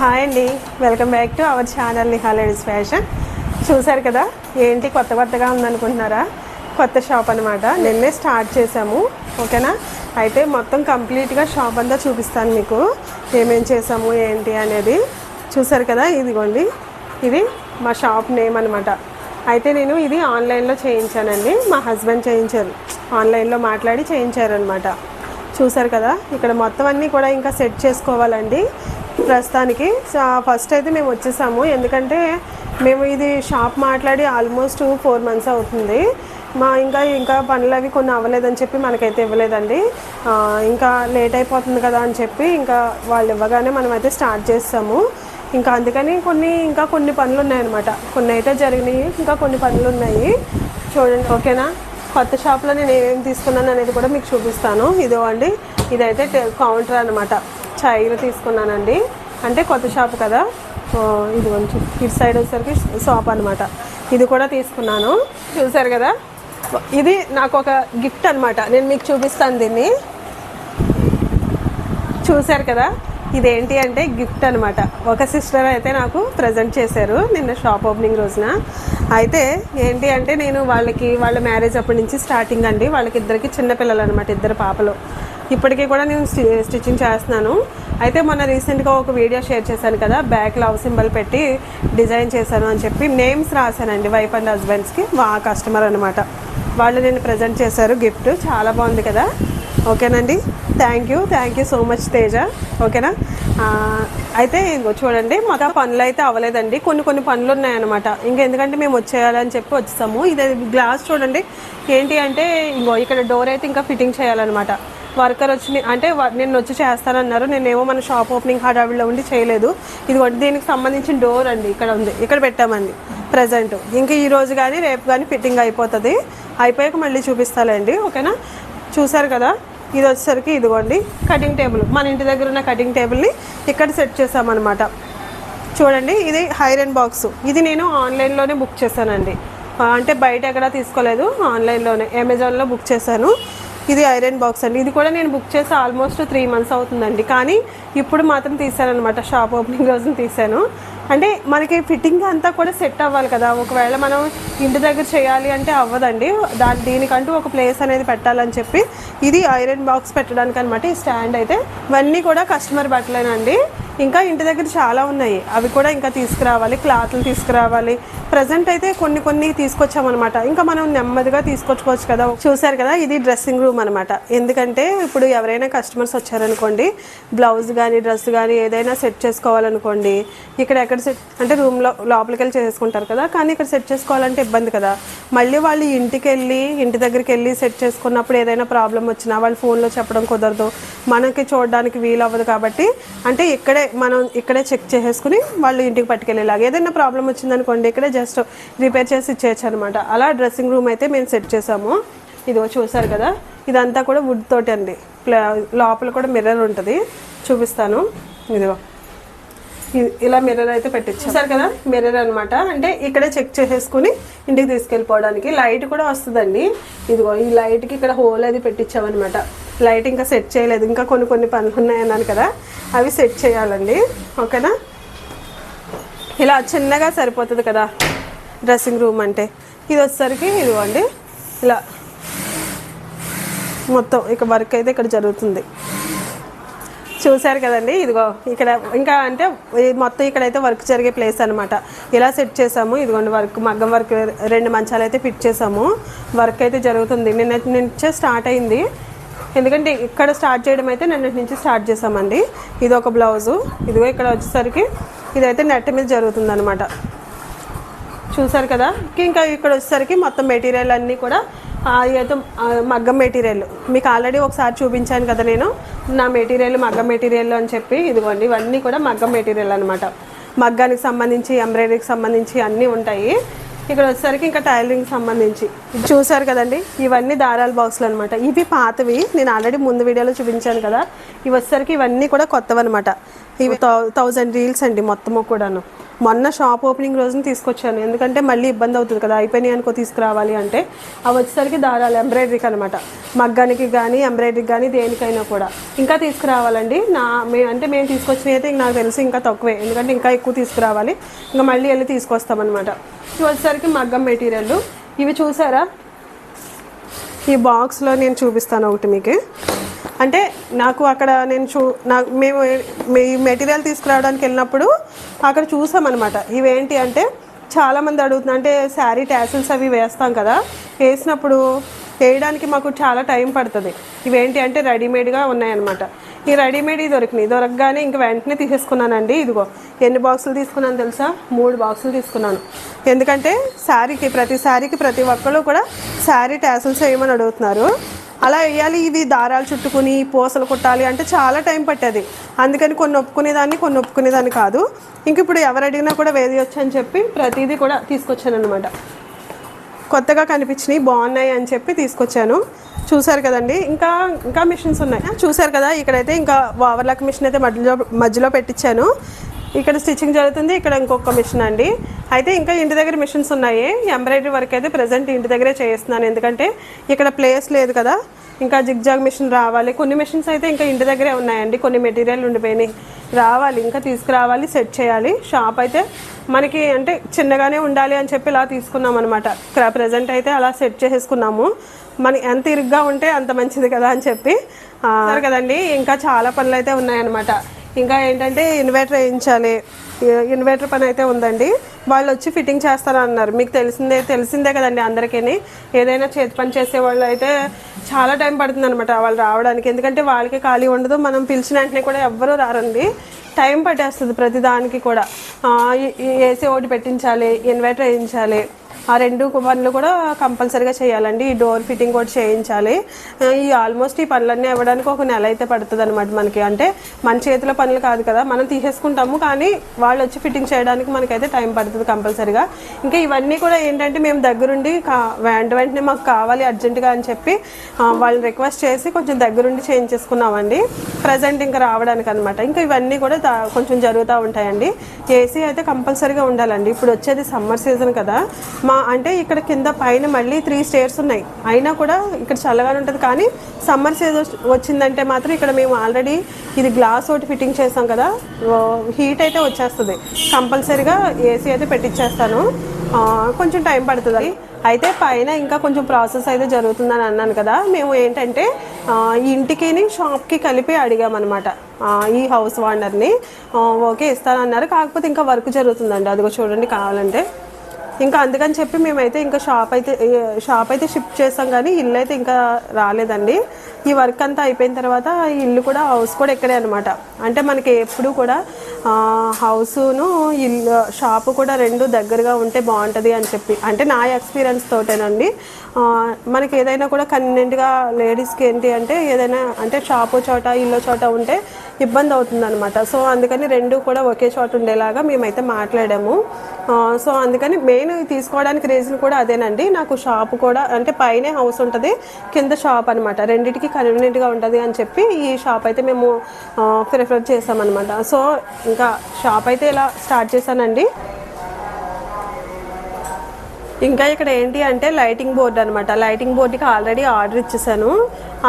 Hi అండి. Welcome back to our channel Niha ladies fashion చూసారు కదా? ఏంటి? కొత్త కొత్తగా ఉందనుకుంటున్నారా? కొత్త షాప్ అనమాట నిన్నే స్టార్ట్ చేసాము ఓకేనా? అయితే మొత్తం కంప్లీట్గా షాప్ అంతా చూపిస్తాను మీకు. ఏమేం చేసాము ఏంటి అనేది. చూసారు కదా? ఇదిగోండి. ఇది మా షాప్ నేమ్ అనమాట అయితే నేను ఇది ఆన్లైన్లో చేయించానండి. మా హస్బెండ్ చేయించారు. ఆన్లైన్లో మాట్లాడి చేయించారనమాట చూసారు కదా? ఇక్కడ మొత్తం అన్నీ కూడా ఇంకా సెట్ చేసుకోవాలండి. ప్రస్తుతానికి. సో ఫస్ట్ అయితే మేము వచ్చేసాము. ఎందుకంటే మేము ఇది షాప్ మాట్లాడి ఆల్మోస్ట్ ఫోర్ మంత్స్ అవుతుంది. మా ఇంకా ఇంకా పనులు అవి కొన్ని అవ్వలేదని చెప్పి మనకైతే ఇవ్వలేదండి. ఇంకా లేట్ అయిపోతుంది కదా అని చెప్పి ఇంకా వాళ్ళు ఇవ్వగానే మనమైతే స్టార్ట్ చేస్తాము. ఇంకా అందుకని కొన్ని ఇంకా కొన్ని పనులు ఉన్నాయన్నమాట. కొన్ని అయితే జరిగినాయి ఇంకా కొన్ని పనులు ఉన్నాయి. చూడండి ఓకేనా? కొత్త షాప్లో నేను ఏమేమి తీసుకున్నాను అనేది కూడా మీకు చూపిస్తాను. ఇదో అండి ఇదైతే కౌంటర్ అనమాట చైర్ తీసుకున్నానండి. అంటే కొత్త షాప్ కదా. ఇది కొంచెం ఇటు సైడ్ వచ్చేసరికి షాప్ అనమాట ఇది కూడా తీసుకున్నాను. చూసారు కదా? ఇది నాకు ఒక గిఫ్ట్ అనమాట నేను మీకు చూపిస్తాను దీన్ని. చూశారు కదా? ఇదేంటి అంటే గిఫ్ట్ అనమాట ఒక సిస్టర్ అయితే నాకు ప్రజెంట్ చేశారు నిన్న షాప్ ఓపెనింగ్ రోజున. అయితే ఏంటి అంటే నేను వాళ్ళకి వాళ్ళ మ్యారేజ్ అప్పటి నుంచి స్టార్టింగ్ అండి. వాళ్ళకి ఇద్దరికి చిన్నపిల్లలు అనమాట ఇద్దరు పాపలు. ఇప్పటికీ కూడా నేను స్టి- స్టిచ్చింగ్ చేస్తున్నాను. అయితే మొన్న రీసెంట్గా ఒక వీడియో షేర్ చేశాను కదా బ్యాక్ లవ్ సింబల్ పెట్టి డిజైన్ చేశాను అని చెప్పి నేమ్స్ రాశానండి వైఫ్ అండ్ హస్బెండ్స్కి మా కస్టమర్ అనమాట వాళ్ళు నేను ప్రజెంట్ చేశారు గిఫ్ట్. చాలా బాగుంది కదా? ఓకేనండి? Thank you thank you so much Teja. ఓకేనా? అయితే ఇంకో చూడండి మాకు పనులు అయితే అవ్వలేదండి. కొన్ని కొన్ని పనులు ఉన్నాయన్నమాట. ఇంకా ఎందుకంటే మేము వచ్చేయాలని చెప్పి వచ్చేసాము ఇది గ్లాస్ చూడండి ఏంటి అంటే ఇంకో ఇక్కడ డోర్ అయితే ఇంకా ఫిట్టింగ్ చేయాలన్నమాట. వర్కర్ వచ్చి అంటే నేను నిన్న వచ్చి చేస్తానన్నారు. నేనేమో మన షాప్ ఓపెనింగ్ హడావిడిలో ఉండి చేయలేదు. ఇది దీనికి సంబంధించిన డోర్ అండి ఇక్కడ ఉంది. ఇక్కడ పెట్టామండి. ప్రజెంట్. ఇంకా ఈ రోజు కానీ రేపు కానీ ఫిట్టింగ్ అయిపోతుంది. అయిపోయాక మళ్ళీ చూపిస్తానండి ఓకేనా? చూసారు కదా? ఇది వచ్చేసరికి ఇదిగోండి కటింగ్ టేబుల్ మన ఇంటి దగ్గర ఉన్న కటింగ్ టేబుల్ని ఇక్కడ సెట్ చేసామన్నమాట. చూడండి ఇది హైరన్ బాక్స్ ఇది నేను ఆన్లైన్లోనే బుక్ చేశానండి. అంటే బయట ఎక్కడ తీసుకోలేదు ఆన్లైన్లోనే అమెజాన్లో బుక్ చేశాను. ఇది ఐరన్ బాక్స్ అండి. ఇది కూడా నేను బుక్ చేసి ఆల్మోస్ట్ త్రీ మంత్స్ అవుతుందండి. కానీ ఇప్పుడు మాత్రం తీసాను అనమాట షాప్ ఓపెనింగ్ రోజున తీసాను అంటే మనకి ఫిట్టింగ్ అంతా కూడా సెట్ అవ్వాలి కదా. ఒకవేళ మనం ఇంటి దగ్గర చేయాలి అంటే అవ్వదండి. దాని దీనికంటూ ఒక ప్లేస్ అనేది పెట్టాలని చెప్పి ఇది ఐరన్ బాక్స్ పెట్టడానికి అనమాట ఈ స్టాండ్ అయితే. ఇవన్నీ కూడా కస్టమర్ బట్టలేనండి. ఇంకా ఇంటి దగ్గర చాలా ఉన్నాయి. అవి కూడా ఇంకా తీసుకురావాలి క్లాత్లు తీసుకురావాలి. ప్రజెంట్ అయితే కొన్ని కొన్ని తీసుకొచ్చామన్నమాట. ఇంకా మనం నెమ్మదిగా తీసుకొచ్చుకోవచ్చు కదా. చూసారు కదా ఇది డ్రెస్సింగ్ రూమ్ అనమాట ఎందుకంటే ఇప్పుడు ఎవరైనా కస్టమర్స్ వచ్చారనుకోండి బ్లౌజ్ కానీ డ్రెస్ కానీ ఏదైనా సెట్ చేసుకోవాలనుకోండి ఇక్కడ ఎక్కడ సెట్ అంటే రూమ్లో లోపలికి వెళ్ళి చేసుకుంటారు కదా కానీ ఇక్కడ సెట్ చేసుకోవాలంటే ఇబ్బంది కదా. మళ్ళీ వాళ్ళు ఇంటికి వెళ్ళి ఇంటి దగ్గరికి వెళ్ళి సెట్ చేసుకున్నప్పుడు ఏదైనా ప్రాబ్లం వచ్చినా వాళ్ళు ఫోన్లో చెప్పడం కుదరదు. మనకి చూడడానికి వీలు అవ్వదు కాబట్టి అంటే ఇక్కడే మనం ఇక్కడే చెక్ చేసేసుకుని వాళ్ళు ఇంటికి పట్టుకెళ్ళేలాగా. ఏదైనా ప్రాబ్లం వచ్చిందనుకోండి ఇక్కడే జస్ట్ రిపేర్ చేసి ఇచ్చేయచ్చు అనమాట అలా డ్రెస్సింగ్ రూమ్ అయితే మేము సెట్ చేసాము. ఇదిగో చూసారు కదా ఇదంతా కూడా వుడ్ తోటి అండి. లోపల కూడా మిర్రర్ ఉంటుంది. చూపిస్తాను. ఇదిగో. ఇలా మిర్రర్ అయితే పెట్టించారు కదా మిర్రర్ అనమాట అంటే ఇక్కడే చెక్ చేసేసుకుని ఇంటికి తీసుకెళ్ళిపోవడానికి. లైట్ కూడా వస్తుందండి. ఇదిగో ఈ లైట్కి ఇక్కడ హోల్ అది పెట్టించామన్నమాట. లైట్ ఇంకా సెట్ చేయలేదు. ఇంకా కొన్ని కొన్ని పనులు ఉన్నాయన్నాను కదా అవి సెట్ చేయాలండి. ఓకేనా? ఇలా చిన్నగా సరిపోతుంది కదా డ్రెస్సింగ్ రూమ్ అంటే. ఇది వచ్చేసరికి ఇదిగోండి. ఇలా మొత్తం ఇక వర్క్ అయితే ఇక్కడ జరుగుతుంది. చూశారు కదండి? ఇదిగో ఇక్కడ ఇంకా అంటే మొత్తం ఇక్కడైతే వర్క్ జరిగే ప్లేస్ అనమాట ఇలా సెట్ చేసాము. ఇదిగోండి వర్క్ మగ్గం వర్క్ రెండు మంచాలు అయితే ఫిట్ చేసాము. వర్క్ అయితే జరుగుతుంది. నిన్న నుంచే స్టార్ట్ అయింది. ఎందుకంటే ఇక్కడ స్టార్ట్ చేయడం అయితే నిన్నటి నుంచి స్టార్ట్ చేసామండి ఇది ఒక బ్లౌజు. ఇదిగో ఇక్కడ వచ్చేసరికి ఇదైతే నెట్ మీద జరుగుతుంది అనమాట చూసారు కదా? ఇంకా ఇక్కడ వచ్చేసరికి మొత్తం మెటీరియల్ అన్నీ కూడా అయితే మగ్గం మెటీరియల్. మీకు ఆల్రెడీ ఒకసారి చూపించాను కదా నేను. నా మెటీరియల్ మగ్గం మెటీరియల్ అని చెప్పి ఇదిగోండి ఇవన్నీ కూడా మగ్గం మెటీరియల్ అనమాట మగ్గానికి సంబంధించి ఎంబ్రాయిడరీకి సంబంధించి అన్నీ ఉంటాయి. ఇక్కడ వచ్చేసరికి ఇంకా టైలరింగ్ సంబంధించి. చూసారు కదండి ఇవన్నీ దారాల బాక్సులు అనమాట ఇవి పాతవి నేను ఆల్రెడీ ముందు వీడియోలో చూపించాను కదా. ఇవి వచ్చేసరికి ఇవన్నీ కూడా కొత్తవి అనమాట ఇవి థౌజండ్ రీల్స్ అండి మొత్తము కూడాను. మొన్న షాప్ ఓపెనింగ్ రోజున తీసుకొచ్చాను. ఎందుకంటే మళ్ళీ ఇబ్బంది అవుతుంది కదా అయిపోయినాయి అనుకో తీసుకురావాలి అంటే. అవి వచ్చేసరికి దారాలు ఎంబ్రాయిడరీకి అనమాట మగ్గానికి కానీ ఎంబ్రాయిడరీకి కానీ దేనికైనా కూడా. ఇంకా తీసుకురావాలండి. నా మే అంటే మేము తీసుకొచ్చినవి అయితే నాకు తెలిసి ఇంకా తక్కువే. ఎందుకంటే ఇంకా ఎక్కువ తీసుకురావాలి. ఇంకా మళ్ళీ వెళ్ళి తీసుకొస్తామన్నమాట. ఇవి వచ్చేసరికి మగ్గం మెటీరియల్. ఇవి చూసారా? ఈ బాక్స్లో నేను చూపిస్తాను ఒకటి మీకు. అంటే నాకు అక్కడ నేను చూ నాకు మేము మీ మెటీరియల్ తీసుకురావడానికి వెళ్ళినప్పుడు అక్కడ చూసామన్నమాట. ఇవేంటి అంటే చాలామంది అడుగుతున్నారు అంటే శారీ ట్యాసిల్స్ అవి వేస్తాం కదా వేసినప్పుడు వేయడానికి మాకు చాలా టైం పడుతుంది. ఇవేంటి అంటే రెడీమేడ్గా ఉన్నాయన్నమాట. ఈ రెడీమేడ్ దొరికినాయి దొరకగానే ఇంక వెంటనే తీసేసుకున్నానండి. ఇదిగో ఎన్ని బాక్సులు తీసుకున్నాను తెలుసా? మూడు బాక్సులు తీసుకున్నాను. ఎందుకంటే శారీకి ప్రతి శారీకి ప్రతి ఒక్కళ్ళు కూడా శారీ ట్యాసల్స్ వేయమని అడుగుతున్నారు. అలా వేయాలి ఇవి దారాలు చుట్టుకుని పూసలు కుట్టాలి అంటే చాలా టైం పట్టేది. అందుకని కొన్ని ఒప్పుకునేదాన్ని కొన్ని ఒప్పుకునేదాన్ని కాదు. ఇంక ఇప్పుడు ఎవరు అడిగినా కూడా వేదియొచ్చు అని చెప్పి ప్రతిదీ కూడా తీసుకొచ్చాను అనమాట కొత్తగా కనిపించినాయి బాగున్నాయి అని చెప్పి తీసుకొచ్చాను. చూసారు కదండి. ఇంకా ఇంకా మిషన్స్ ఉన్నాయి. చూసారు కదా ఇక్కడైతే ఇంకా ఓవర్లాక్ మిషన్ అయితే మధ్యలో మధ్యలో పెట్టించాను ఇక్కడ స్టిచ్చింగ్ జరుగుతుంది ఇక్కడ ఇంకొక మిషన్ అండి. అయితే ఇంకా ఇంటి దగ్గర మిషన్స్ ఉన్నాయి. ఎంబ్రాయిడరీ వర్క్ అయితే ప్రజెంట్ ఇంటి దగ్గరే చేస్తున్నాను ఎందుకంటే ఇక్కడ ప్లేస్ లేదు కదా. ఇంకా జిగ్జాగ్ మిషన్ రావాలి. కొన్ని మిషన్స్ అయితే ఇంకా ఇంటి దగ్గరే ఉన్నాయండి. కొన్ని మెటీరియల్ ఉండిపోయినాయి. రావాలి ఇంకా తీసుకురావాలి సెట్ చేయాలి. షాప్ అయితే మనకి అంటే చిన్నగానే ఉండాలి అని చెప్పి ఇలా తీసుకున్నాం అనమాట ప్రజెంట్ అయితే అలా సెట్ చేసేసుకున్నాము. మన ఎంత ఇరుగ్గా ఉంటే అంత మంచిది కదా అని చెప్పి. కదండి ఇంకా చాలా పనులు అయితే ఉన్నాయన్నమాట. ఇంకా ఏంటంటే ఇన్వర్టర్ వేయించాలి. ఇన్వర్టర్ పని అయితే ఉందండి. వాళ్ళు వచ్చి ఫిట్టింగ్ చేస్తారన్నారు. మీకు తెలిసిందే తెలిసిందే కదండి అందరికీ ఏదైనా చేతి పని చేసే వాళ్ళు అయితే చాలా టైం పడుతుంది అనమాట వాళ్ళు రావడానికి. ఎందుకంటే వాళ్ళకి ఖాళీ ఉండదు. మనం పిలిచిన వెంటనే కూడా ఎవ్వరూ రారండి. టైం పట్టేస్తుంది ప్రతి దానికి కూడా. ఏసీ ఒకటి పెట్టించాలి ఇన్వర్టర్ వేయించాలి. ఆ రెండు పనులు కూడా కంపల్సరీగా చేయాలండి. ఈ డోర్ ఫిట్టింగ్ కూడా చేయించాలి. ఈ ఆల్మోస్ట్ ఈ పనులన్నీ అవ్వడానికి ఒక నెల అయితే పడుతుంది అనమాట మనకి. అంటే మన చేతిలో పనులు కాదు కదా మనం తీసేసుకుంటాము కానీ వాళ్ళు వచ్చి ఫిట్టింగ్ చేయడానికి మనకైతే టైం పడుతుంది కంపల్సరీగా. ఇంకా ఇవన్నీ కూడా ఏంటంటే మేము దగ్గరుండి కా వెంట వెంటనే మాకు కావాలి అర్జెంటుగా అని చెప్పి వాళ్ళని రిక్వెస్ట్ చేసి కొంచెం దగ్గరుండి చేయించేసుకున్నామండి. ప్రజెంట్ ఇంకా రావడానికి అనమాట ఇంకా ఇవన్నీ కూడా కొంచెం జరుగుతూ ఉంటాయండి. ఏసీ అయితే కంపల్సరీగా ఉండాలండి. ఇప్పుడు వచ్చేది సమ్మర్ సీజన్ కదా. మా అంటే ఇక్కడ కింద పైన మళ్ళీ త్రీ స్టేర్స్ ఉన్నాయి. అయినా కూడా ఇక్కడ చల్లగానే ఉంటుంది. కానీ సమ్మర్ సీజన్ వచ్చిందంటే మాత్రం ఇక్కడ మేము ఆల్రెడీ ఇది గ్లాస్ ఒకటి ఫిట్టింగ్ చేసాం కదా. హీట్ అయితే వచ్చేస్తుంది. కంపల్సరీగా ఏసీ అయితే పెట్టించేస్తాను కొంచెం టైం పడుతుంది. అయితే పైన ఇంకా కొంచెం ప్రాసెస్ అయితే జరుగుతుందని అన్నాను కదా. మేము ఏంటంటే ఆ, ఇంటికి షాప్కి కలిపి అడిగామన్నమాట. ఈ హౌస్ ఓనర్ని ఓకే ఇస్తానన్నారు. కాకపోతే ఇంకా వర్క్ జరుగుతుందండి. అదిగో చూడండి కావాలంటే. ఇంకా అందుకని చెప్పి మేమైతే ఇంకా షాప్ అయితే షాప్ అయితే షిఫ్ట్ చేసాం కానీ ఇల్లు అయితే ఇంకా రాలేదండి. ఈ వర్క్ అంతా అయిపోయిన తర్వాత ఈ ఇల్లు కూడా హౌస్ కూడా ఇక్కడే అనమాట అంటే మనకి ఎప్పుడు కూడా హౌసును ఇల్లు షాపు కూడా రెండు దగ్గరగా ఉంటే బాగుంటుంది అని చెప్పి. అంటే నా ఎక్స్పీరియన్స్ తోటేనండి. మనకి ఏదైనా కూడా కన్వీనెంట్గా లేడీస్కి ఏంటి అంటే ఏదైనా అంటే షాపు చోట ఇల్లు చోట ఉంటే ఇబ్బంది అవుతుంది అనమాట సో అందుకని రెండు కూడా ఒకే చోట ఉండేలాగా మేమైతే మాట్లాడాము. సో అందుకని మెయిన్ తీసుకోవడానికి రీజన్ కూడా అదేనండి. నాకు షాప్ కూడా అంటే పైనే హౌస్ ఉంటుంది కింద షాప్ అనమాట రెండింటికి కన్వీనియంట్గా ఉంటుంది అని చెప్పి ఈ షాప్ అయితే మేము ప్రిఫర్ చేసామన్నమాట. సో ఇంకా షాప్ అయితే ఇలా స్టార్ట్ చేశానండి. ఇంకా ఇక్కడ ఏంటి అంటే లైటింగ్ బోర్డ్ అనమాట లైటింగ్ బోర్డుకి ఆల్రెడీ ఆర్డర్ ఇచ్చేసాను.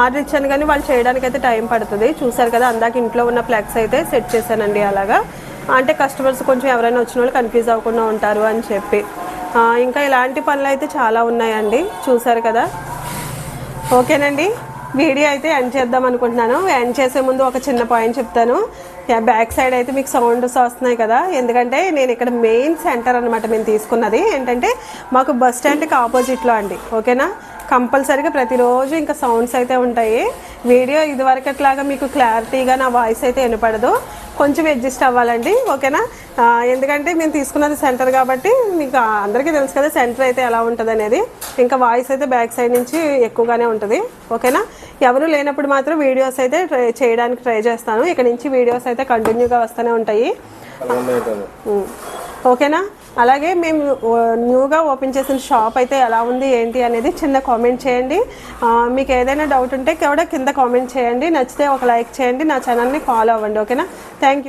ఆర్డర్ ఇచ్చాను కానీ వాళ్ళు చేయడానికి అయితే టైం పడుతుంది. చూసారు కదా అందాక ఇంట్లో ఉన్న ఫ్లెక్స్ అయితే సెట్ చేశానండి అలాగా. అంటే కస్టమర్స్ కొంచెం ఎవరైనా వచ్చిన వాళ్ళు కన్ఫ్యూజ్ అవ్వకుండా ఉంటారు అని చెప్పి. ఇంకా ఇలాంటి పనులు అయితే చాలా ఉన్నాయండి. చూసారు కదా? ఓకేనండి. వీడియో అయితే ఎండ్ చేద్దాం అనుకుంటున్నాను. ఎండ్ చేసే ముందు ఒక చిన్న పాయింట్ చెప్తాను. బ్యాక్ సైడ్ అయితే మీకు సౌండ్స్ వస్తున్నాయి కదా. ఎందుకంటే నేను ఇక్కడ మెయిన్ సెంటర్ అనమాట మేము తీసుకున్నది. ఏంటంటే మాకు బస్ స్టాండ్కి ఆపోజిట్లో అండి. ఓకేనా? కంపల్సరీగా ప్రతిరోజు ఇంకా సౌండ్స్ అయితే ఉంటాయి. వీడియో ఇదివరకట్లాగా మీకు క్లారిటీగా నా వాయిస్ అయితే వినపడదు. కొంచెం అడ్జస్ట్ అవ్వాలండి ఓకేనా? ఎందుకంటే మేము తీసుకున్నది సెంటర్ కాబట్టి మీకు అందరికీ తెలుసు కదా సెంటర్ అయితే ఎలా ఉంటుంది అనేది ఇంకా వాయిస్ అయితే బ్యాక్ సైడ్ నుంచి ఎక్కువగానే ఉంటుంది ఓకేనా? ఎవరు లేనప్పుడు మాత్రం వీడియోస్ అయితే ట్రై చేయడానికి ట్రై చేస్తాను. ఇక్కడ నుంచి వీడియోస్ అయితే కంటిన్యూగా వస్తూనే ఉంటాయి. ఓకేనా? అలాగే మేము న్యూగా ఓపెన్ చేసిన షాప్ అయితే ఎలా ఉంది ఏంటి అనేది చిన్న కామెంట్ చేయండి. మీకు ఏదైనా డౌట్ ఉంటే కూడా కింద కామెంట్ చేయండి. నచ్చితే ఒక లైక్ చేయండి. నా ఛానల్ని ఫాలో అవ్వండి. ఓకేనా థ్యాంక్ యూ